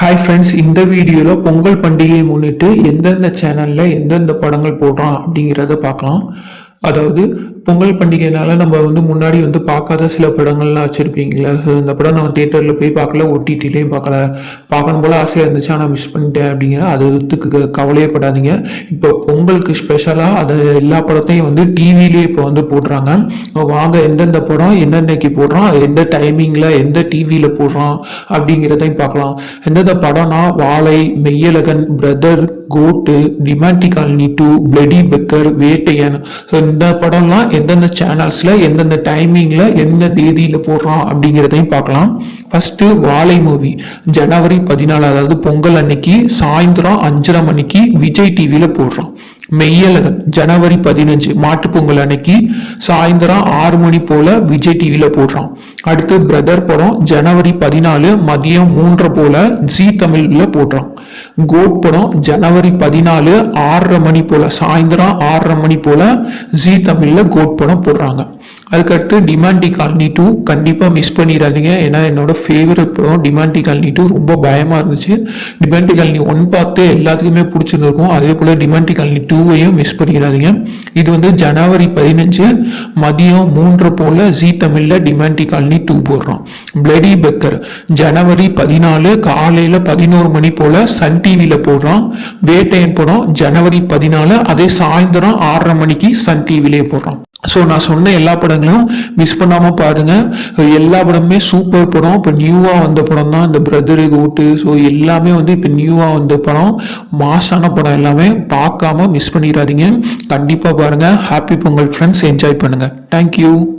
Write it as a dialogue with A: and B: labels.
A: Hi friends இந்த வீடியோவில் பொங்கல் பண்டிகையை முன்னிட்டு எந்தெந்த சேனலில் எந்தெந்த படங்கள் போடுறோம் அப்படிங்கிறத பார்க்கலாம். அதாவது பொங்கல் பண்டிகைனால நம்ம வந்து முன்னாடி வந்து பார்க்காத சில படங்கள்லாம் வச்சுருப்பீங்களா? இந்த படம் நான் தேட்டரில் போய் பார்க்கல ஓடிடிலையும் பார்க்கல. பார்க்கணும் போல் ஆசையாக இருந்துச்சு ஆனால் மிஸ் பண்ணிட்டேன் அப்படிங்கிற அதுக்கு கவலையே கவலையப்படாதீங்க. இப்போ பொங்கலுக்கு ஸ்பெஷலாக அது எல்லா படத்தையும் வந்து டிவிலேயே இப்போ வந்து போடுறாங்க. வாங்க எந்தெந்த படம் என்னென்னைக்கு போடுறோம் அது எந்த டைமிங்கில் எந்த டிவியில் போடுறோம் அப்படிங்கிறதையும் பார்க்கலாம். எந்தெந்த படம்னா Vaazhai Meiyazhagan Brother GOAT Demonte Colony two Bloody Beggar Vettaiyan. So இந்த படம்லாம் எந்தெந்த சேனல்ஸில் எந்தெந்த டைமிங்கில் எந்த தேதியில் போடுறோம் அப்படிங்கிறதையும் பார்க்கலாம். ஃபஸ்ட்டு வாழை மூவி ஜனவரி பதினாலு அதாவது பொங்கல் அன்னைக்கு சாயந்தரம் அஞ்சரை மணிக்கு விஜய் டிவியில் போடுறோம் மெய்யழகன் ஜனவரி பதினஞ்சு மாட்டு பொங்கல் அன்னைக்கு சாயந்தரம் ஆறு மணி போல விஜய் டிவியில் போடுறான். அடுத்து பிரதர் படம் ஜனவரி பதினாலு மதியம் மூன்றரை போல ஜி தமிழில் போடுறான். கோட் படம் ஜனவரி பதினாலு ஆறரை மணி போல சாயந்தரம் ஆறரை மணி போல ஜி தமிழ்ல கோட் படம் போடுறாங்க. அதுக்கடுத்து டிமாண்டி காலனி டூ கண்டிப்பாக மிஸ் பண்ணிடாதீங்க. ஏன்னா என்னோட ஃபேவரட் படம் டிமாண்டி காலனி டூ ரொம்ப பயமாக இருந்துச்சு. டிமாண்டி காலனி ஒன் பார்த்து எல்லாத்துக்குமே பிடிச்சிருந்துருக்கும். அதே போல் டிமாண்டி காலனி டூவையும் மிஸ் பண்ணிடாதீங்க. இது வந்து ஜனவரி பதினஞ்சு மதியம் மூன்று போல் ஜி தமிழில் டிமாண்டி காலனி டூ போடுறோம். பிளடி பெக்கர் ஜனவரி பதினாலு காலையில் பதினோரு மணி போல் சன் டிவியில் போடுறோம். வேட்டையன் படம் ஜனவரி பதினாலு அதே சாயந்தரம் ஆறரை மணிக்கு சன் டிவிலே போடுறோம். ஸோ நான் சொன்ன எல்லா படங்களும் மிஸ் பண்ணாமல் பாருங்க. எல்லா படமுமே சூப்பர் படம். இப்போ நியூவாக வந்த படம் தான். இந்த பிரதரு கூட்டு ஸோ எல்லாமே வந்து இப்போ நியூவாக வந்த படம். மாசான படம் எல்லாமே பார்க்காம மிஸ் பண்ணிடாதீங்க. கண்டிப்பாக பாருங்கள் ஹாப்பி பொங்கல் ஃப்ரெண்ட்ஸ் என்ஜாய் பண்ணுங்கள் தேங்க்யூ